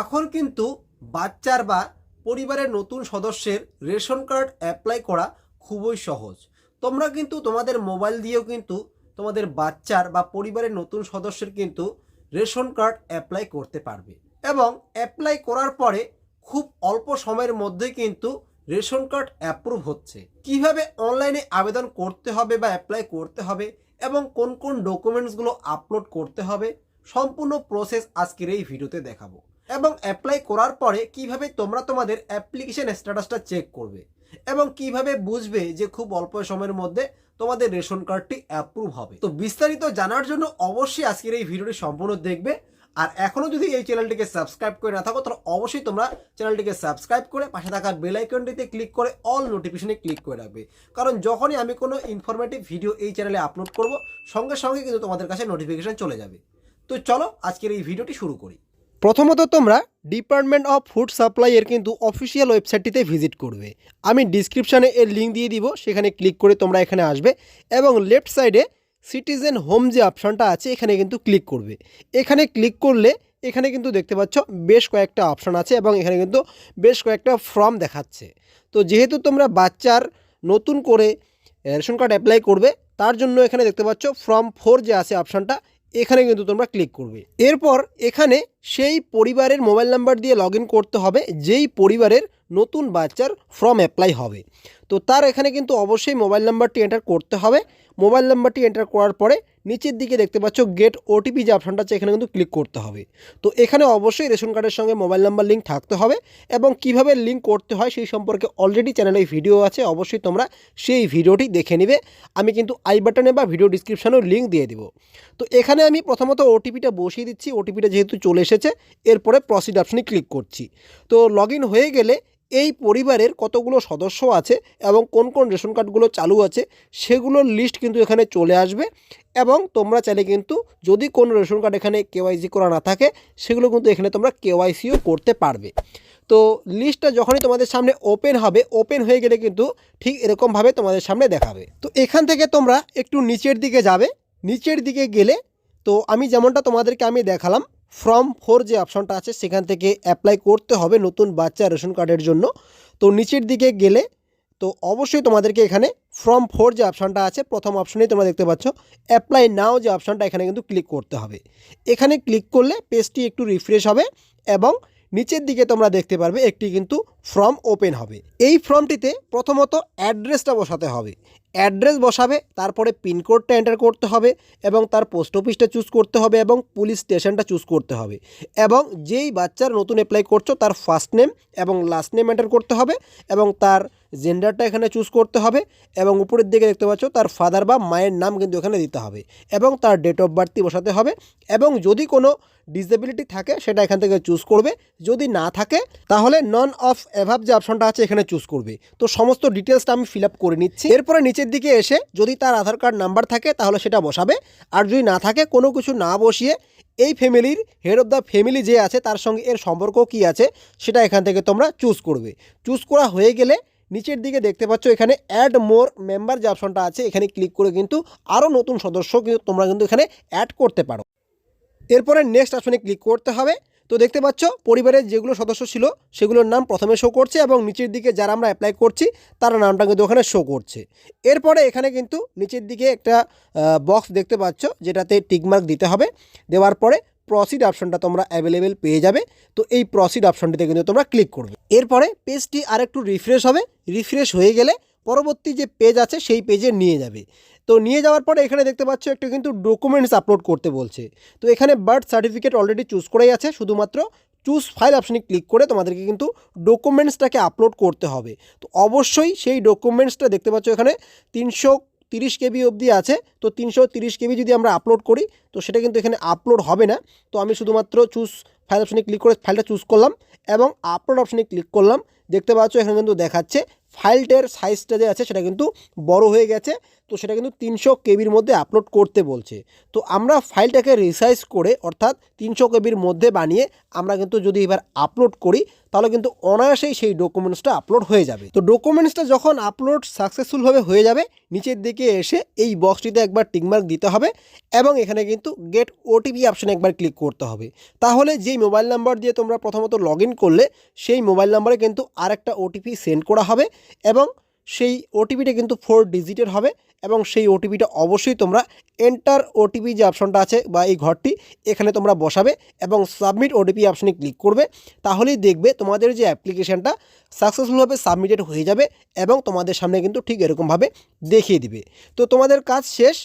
এখন কিন্তু বাচ্চার বা পরিবারের নতুন সদস্যের রেশন কার্ড অ্যাপ্লাই করা খুবই সহজ। তোমরা কিন্তু তোমাদের মোবাইল দিয়েও কিন্তু তোমাদের বাচ্চার বা পরিবারের নতুন সদস্যের কিন্তু রেশন কার্ড অ্যাপ্লাই করতে পারবে। এবং অ্যাপ্লাই করার পরে খুব অল্প সময়ের মধ্যে কিন্তু রেশন কার্ড অ্যাপ্রুভ হচ্ছে। কীভাবে অনলাইনে আবেদন করতে হবে বা অ্যাপ্লাই করতে হবে এবং কোন কোন ডকুমেন্টসগুলো আপলোড করতে হবে, সম্পূর্ণ প্রসেস আজকের এই ভিডিওতে দেখাবো। এবং অ্যাপ্লাই করার পরে কীভাবে তোমরা তোমাদের অ্যাপ্লিকেশন স্ট্যাটাসটা চেক করবে এবং কীভাবে বুঝবে যে খুব অল্প সময়ের মধ্যে তোমাদের রেশন কার্ডটি অ্যাপ্রুভ হবে। তো বিস্তারিত জানার জন্য অবশ্যই আজকের এই ভিডিওটি সম্পূর্ণ দেখবে। আর এখনও যদি এই চ্যানেলটিকে সাবস্ক্রাইব করে না থাকো, তাহলে অবশ্যই তোমরা চ্যানেলটিকে সাবস্ক্রাইব করে পাশে থাকা বেল আইকনটিতে ক্লিক করে অল নোটিফিকেশনে ক্লিক করে রাখবে। কারণ যখনই আমি কোনো ইনফরমেটিভ ভিডিও এই চ্যানেলে আপলোড করব, সঙ্গে সঙ্গে কিন্তু তোমাদের কাছে নোটিফিকেশন চলে যাবে। তো চলো আজকের এই ভিডিওটি শুরু করি। প্রথমত তোমরা ডিপার্টমেন্ট অফ ফুড সাপ্লাই এর কিন্তু অফিসিয়াল ওয়েবসাইটটিতে ভিজিট করবে। আমি ডিসক্রিপশানে এর লিঙ্ক দিয়ে দিব, সেখানে ক্লিক করে তোমরা এখানে আসবে এবং লেফট সাইডে সিটিজেন হোম যে অপশানটা আছে, এখানে কিন্তু ক্লিক করবে। এখানে ক্লিক করলে এখানে কিন্তু দেখতে পাচ্ছ বেশ কয়েকটা অপশান আছে এবং এখানে কিন্তু বেশ কয়েকটা ফর্ম দেখাচ্ছে। তো যেহেতু তোমরা বাচ্চার নতুন করে, রেশন কার্ড অ্যাপ্লাই করবে, তার জন্য এখানে দেখতে পাচ্ছ ফর্ম ফোর যে আছে অপশানটা এখানে কিন্তু তোমরা ক্লিক করবে। এরপর এখানে সেই পরিবারের মোবাইল নাম্বার দিয়ে লগ করতে হবে, যেই পরিবারের নতুন বাচ্চার ফর্ম অ্যাপ্লাই হবে। তো তার এখানে কিন্তু অবশ্যই মোবাইল নাম্বারটি এন্টার করতে হবে। মোবাইল নাম্বারটি এন্টার করার পরে নিচের দিকে দেখতে পাচ্ছ গেট ওটিপি যে অপশানটা আছে, এখানে কিন্তু ক্লিক করতে হবে। তো এখানে অবশ্যই রেশন কার্ডের সঙ্গে মোবাইল নাম্বার লিঙ্ক থাকতে হবে এবং কীভাবে লিঙ্ক করতে হয় সেই সম্পর্কে অলরেডি চ্যানেলে ভিডিও আছে, অবশ্যই তোমরা সেই ভিডিওটি দেখে নিবে। আমি কিন্তু আই বাটনে বা ভিডিও ডিসক্রিপশানেও লিঙ্ক দিয়ে দিব। তো এখানে আমি প্রথমত ওটিপিটা বসিয়ে দিচ্ছি। ওটিপিটা যেহেতু চলে এসেছে, এরপরে প্রসিড অপশনে ক্লিক করছি। তো লগ হয়ে গেলে এই পরিবারের কতগুলো সদস্য আছে এবং কোন কোন রেশন কার্ডগুলো চালু আছে সেগুলোর লিস্ট কিন্তু এখানে চলে আসবে। এবং তোমরা চাইলে কিন্তু যদি কোনো রেশন কার্ড এখানে কেওয়াইসি করা না থাকে, সেগুলো কিন্তু এখানে তোমরা কেওয়াইসিও করতে পারবে। তো লিস্টটা যখনই তোমাদের সামনে ওপেন হবে ওপেন হয়ে গেলে কিন্তু ঠিক এরকমভাবে তোমাদের সামনে দেখাবে। তো এখান থেকে তোমরা একটু নিচের দিকে যাবে। নিচের দিকে গেলে তো আমি যেমনটা তোমাদেরকে আমি দেখালাম ফর্ম ফোর যে অপশনটা আছে, সেখান থেকে অ্যাপ্লাই করতে হবে নতুন বাচ্চা রেশন কার্ডের জন্য। তো নিচের দিকে গেলে, তো অবশ্যই তোমাদেরকে এখানে ফর্ম ফোর যে অপশানটা আছে, প্রথম অপশনেই তোমরা দেখতে পাচ্ছ অ্যাপ্লাই নাও যে অপশানটা এখানে কিন্তু ক্লিক করতে হবে। এখানে ক্লিক করলে পেজটি একটু রিফ্রেশ হবে এবং নিচের দিকে তোমরা দেখতে পারবে একটি কিন্তু ফর্ম ওপেন হবে। এই ফর্মটিতে প্রথমত অ্যাড্রেসটা বসাতে হবে। অ্যাড্রেস বসাবে, তারপরে পিনকোডটা এন্টার করতে হবে এবং তার পোস্ট অফিসটা চুজ করতে হবে এবং পুলিশ স্টেশনটা চুজ করতে হবে এবং যেই বাচ্চার নতুন অ্যাপ্লাই করছ তার ফার্স্ট নেম এবং লাস্ট নেম এন্টার করতে হবে এবং তার জেন্ডারটা এখানে চুজ করতে হবে এবং উপরের দিকে দেখতে পাচ্ছ তার ফাদার বা মায়ের নাম কিন্তু এখানে দিতে হবে এবং তার ডেট অফ বার্থই বসাতে হবে এবং যদি কোনো ডিসেবিলিটি থাকে, সেটা এখান থেকে চুজ করবে। যদি না থাকে, তাহলে নন অফ অ্যাভাব যে অপশনটা আছে, এখানে চুজ করবে। তো সমস্ত ডিটেলসটা আমি ফিল আপ করে নিচ্ছি। এরপরে নিচের দিকে এসে যদি তার আধার কার্ড নাম্বার থাকে, তাহলে সেটা বসাবে। আর যদি না থাকে, কোনো কিছু না বসিয়ে এই ফ্যামিলির হেড অফ দ্য ফ্যামিলি যে আছে, তার সঙ্গে এর সম্পর্ক কি আছে, সেটা এখান থেকে তোমরা চুজ করবে। চুজ করা হয়ে গেলে নিচের দিকে দেখতে পাচ্ছ, এখানে অ্যাড মোর মেম্বার যে অপশনটা আছে, এখানে ক্লিক করে কিন্তু আরও নতুন সদস্য কিন্তু তোমরা কিন্তু এখানে অ্যাড করতে পারো। এরপরে নেক্সট অপশনে ক্লিক করতে হবে। তো দেখতে পাচ্ছ, পরিবারের যেগুলো সদস্য ছিল, সেগুলোর নাম প্রথমে শো করছে এবং নিচের দিকে যারা আমরা অ্যাপ্লাই করছি, তার নামটা কিন্তু ওখানে শো করছে। এরপরে এখানে কিন্তু নিচের দিকে একটা বক্স দেখতে পাচ্ছ, যেটাতে টিকমার্ক দিতে হবে। দেওয়ার পরে প্রসিড অপশনটা তোমরা অ্যাভেলেবেল পেয়ে যাবে। তো এই প্রসিড অপশনটিতে কিন্তু তোমরা ক্লিক করবে। এরপরে পেজটি আরেকটু রিফ্রেশ হবে। রিফ্রেশ হয়ে গেলে পরবর্তী যে পেজ আছে সেই পেজে নিয়ে যাবে। তো নিয়ে যাওয়ার পরে এখানে দেখতে পাচ্ছ একটু কিন্তু ডকুমেন্টস আপলোড করতে বলছে। তো এখানে বার্থ সার্টিফিকেট অলরেডি চুজ করেই আছে, শুধুমাত্র চুজ ফাইল অপশনে ক্লিক করে তোমাদেরকে কিন্তু ডকুমেন্টসটাকে আপলোড করতে হবে। তো অবশ্যই সেই ডকুমেন্টসটা দেখতে পাচ্ছ এখানে তিনশো তিরিশ কেবি অবধি আছে। তো তিনশো তিরিশ কেবি যদি আমরা আপলোড করি, তো সেটা কিন্তু এখানে আপলোড হবে না। তো আমি শুধুমাত্র চুজ ফাইল অপশনে ক্লিক করে ফাইলটা চুজ করলাম এবং আপলোড অপশনে ক্লিক করলাম। দেখতে পাচ্ছ এখানে কিন্তু দেখাচ্ছে ফাইলটার সাইজটা যে আছে, সেটা কিন্তু বড় হয়ে গেছে। তো সেটা কিন্তু তিনশো কেবির মধ্যে আপলোড করতে বলছে। তো আমরা ফাইলটাকে রিসাইজ করে, অর্থাৎ তিনশো কেবির মধ্যে বানিয়ে আমরা কিন্তু যদি এবার আপলোড করি, তাহলে কিন্তু অনায়াসেই সেই ডকুমেন্টসটা আপলোড হয়ে যাবে। তো ডকুমেন্টসটা যখন আপলোড সাকসেসফুলভাবে হয়ে যাবে, নিচের দিকে এসে এই বক্সটিতে একবার টিকমার্ক দিতে হবে এবং এখানে কিন্তু গেট ওটিপি অপশানে একবার ক্লিক করতে হবে। তাহলে যেই মোবাইল নাম্বার দিয়ে তোমরা প্রথমত লগ করলে, সেই মোবাইল নাম্বারে কিন্তু আরেকটা ওটিপি সেন্ড করা হবে। এবং সেই ওটিপিটা কিন্তু ফোর ডিজিটের হবে এবং সেই ওটিপিটা অবশ্যই তোমরা এন্টার ওটিপি যে অপশনটা আছে বা এই ঘরটি এখানে তোমরা বসাবে এবং সাবমিট ওটিপি অপশনে ক্লিক করবে। তাহলেই দেখবে তোমাদের যে অ্যাপ্লিকেশানটা সাকসেসফুলভাবে সাবমিটেড হয়ে যাবে এবং তোমাদের সামনে কিন্তু ঠিক এরকমভাবে দেখিয়ে দিবে। তো তোমাদের কাজ শেষ।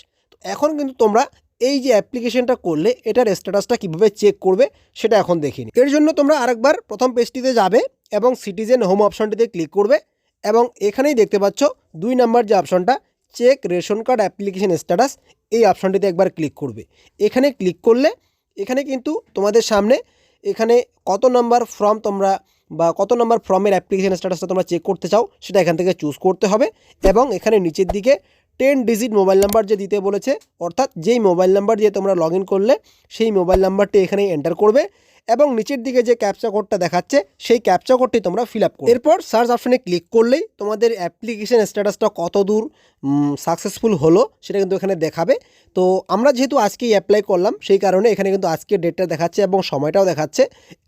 এখন কিন্তু তোমরা এই যে অ্যাপ্লিকেশনটা করলে এটার স্ট্যাটাসটা কীভাবে চেক করবে সেটা এখন দেখিনি এর জন্য তোমরা আরেকবার প্রথম পেজটিতে যাবে এবং সিটিজেন হোম অপশনটিতে ক্লিক করবে। এবং এখানেই দেখতে পাচ্ছ দুই নাম্বার যে অপশনটা check ration card application status এই অপশনটিতে একবার ক্লিক করবে। এখানে ক্লিক করলে, এখানে কিন্তু তোমাদের সামনে এখানে কত নাম্বার ফর্ম তোমরা বা কত নাম্বার ফর্মের অ্যাপ্লিকেশান স্ট্যাটাসটা তোমরা চেক করতে চাও, সেটা এখান থেকে চুজ করতে হবে এবং এখানে নিচের দিকে টেন ডিজিট মোবাইল নাম্বার যে দিতে বলেছে, অর্থাৎ যেই মোবাইল নাম্বার দিয়ে তোমরা লগ করলে, সেই মোবাইল নাম্বারটি এখানে এন্টার করবে এবং নিচের দিকে যে ক্যাপচা কোডটা দেখাচ্ছে, সেই ক্যাপচা কোডটি তোমরা ফিল আপ করো এরপর সার্চ অপশনে ক্লিক করলেই তোমাদের অ্যাপ্লিকেশান স্ট্যাটাসটা কত দূর সাকসেসফুল হলো, সেটা কিন্তু এখানে দেখাবে। তো আমরা যেহেতু আজকেই অ্যাপ্লাই করলাম, সেই কারণে এখানে কিন্তু আজকের ডেটটা দেখাচ্ছে এবং সময়টাও দেখাচ্ছে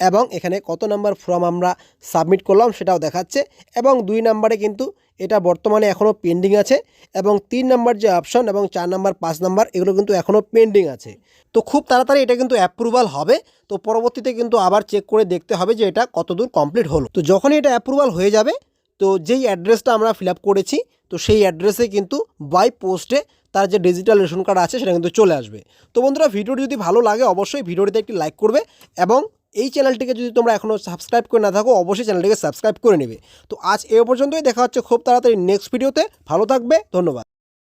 এবং এখানে কত নাম্বার ফর্ম আমরা সাবমিট করলাম, সেটাও দেখাচ্ছে এবং দুই নাম্বারে কিন্তু এটা বর্তমানে এখনও পেন্ডিং আছে এবং তিন নাম্বার যে অপশন এবং চার নাম্বার, পাঁচ নাম্বার, এগুলো কিন্তু এখনও পেন্ডিং আছে। তো খুব তাড়াতাড়ি এটা কিন্তু অ্যাপ্রুভাল হবে। তো পরবর্তীতে কিন্তু আবার চেক করে দেখতে হবে যে এটা কতদূর কমপ্লিট হলো। তো যখনই এটা অ্যাপ্রুভাল হয়ে যাবে, তো যেই অ্যাড্রেসটা আমরা ফিল করেছি, তো সেই অ্যাড্রেসে কিন্তু বাই পোস্টে তার যে ডিজিটাল রেশন কার্ড আছে, সেটা কিন্তু চলে আসবে। তো বন্ধুরা, ভিডিওটি যদি ভালো লাগে, অবশ্যই ভিডিওটিতে একটি লাইক করবে এবং এই চ্যানেলটিকে যদি তোমরা এখনও সাবস্ক্রাইব করে না থাকো, অবশ্যই চ্যানেলটিকে সাবস্ক্রাইব করে নেবে। তো আজ এ পর্যন্তই, দেখা হচ্ছে খুব তাড়াতাড়ি নেক্সট ভিডিওতে ভালো থাকবে, ধন্যবাদ।